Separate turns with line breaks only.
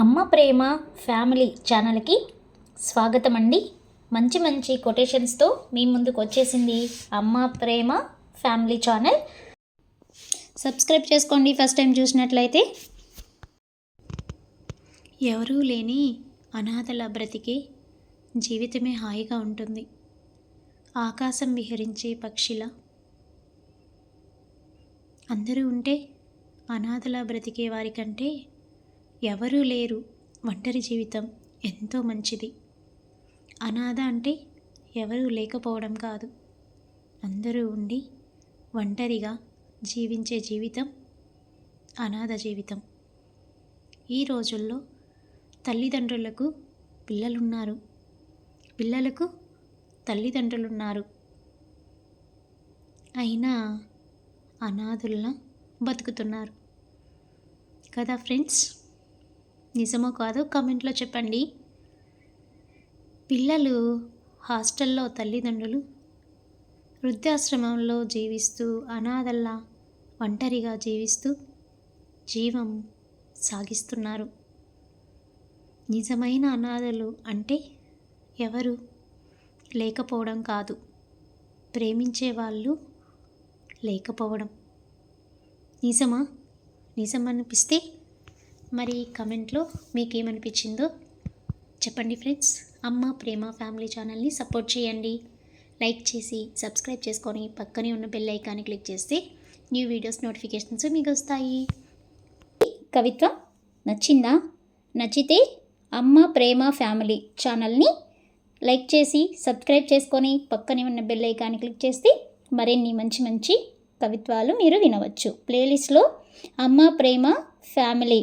అమ్మ ప్రేమ ఫ్యామిలీ ఛానల్కి స్వాగతం అండి మంచి మంచి కొటేషన్స్తో మీ ముందుకు వచ్చేసింది Amma Prema family channel. Subscribe చేసుకోండి ఫస్ట్ టైం చూసినట్లయితే. ఎవరూ లేని అనాథల బ్రతికే జీవితమే హాయిగా ఉంటుంది. ఆకాశం విహరించే పక్షిలా. అందరూ ఉంటే అనాథల బ్రతికే వారికంటే ఎవరూ లేరు. ఒంటరి జీవితం ఎంతో మంచిది. అనాథ అంటే ఎవరూ లేకపోవడం కాదు. అందరూ ఉండి ఒంటరిగా జీవించే జీవితం అనాథ జీవితం. ఈ రోజుల్లో తల్లిదండ్రులకు పిల్లలున్నారు. పిల్లలకు తల్లిదండ్రులున్నారు. అయినా అనాథుల్లా బతుకుతున్నారు. కదా ఫ్రెండ్స్? నిజమో కాదో కామెంట్లో చెప్పండి. పిల్లలు హాస్టల్లో తల్లిదండ్రులు వృద్ధాశ్రమంలో జీవిస్తూ అనాథల్లా ఒంటరిగా జీవిస్తూ జీవం సాగిస్తున్నారు. నిజమైన అనాథలు అంటే ఎవరు? లేకపోవడం కాదు. ప్రేమించే వాళ్ళు లేకపోవడం. నిజమా? నిజం అనిపిస్తే మరి కమెంట్లో మీకేమనిపించిందో చెప్పండి ఫ్రెండ్స్. అమ్మ ప్రేమ ఫ్యామిలీ ఛానల్ని సపోర్ట్ చేయండి. లైక్ చేసి సబ్స్క్రైబ్ చేసుకొని పక్కనే ఉన్న బెల్ ఐకాన్ని క్లిక్ చేస్తే న్యూ వీడియోస్ నోటిఫికేషన్స్ మీకు వస్తాయి. కవిత్వ నచ్చిందా? నచ్చితే అమ్మ ప్రేమ ఫ్యామిలీ ఛానల్ని లైక్ చేసి సబ్స్క్రైబ్ చేసుకొని పక్కనే ఉన్న బెల్ ఐకాన్ని క్లిక్ చేస్తే మరిన్ని మంచి మంచి కవిత్వాలు మీరు వినవచ్చు. ప్లేలిస్ట్లో అమ్మ ప్రేమ ఫ్యామిలీ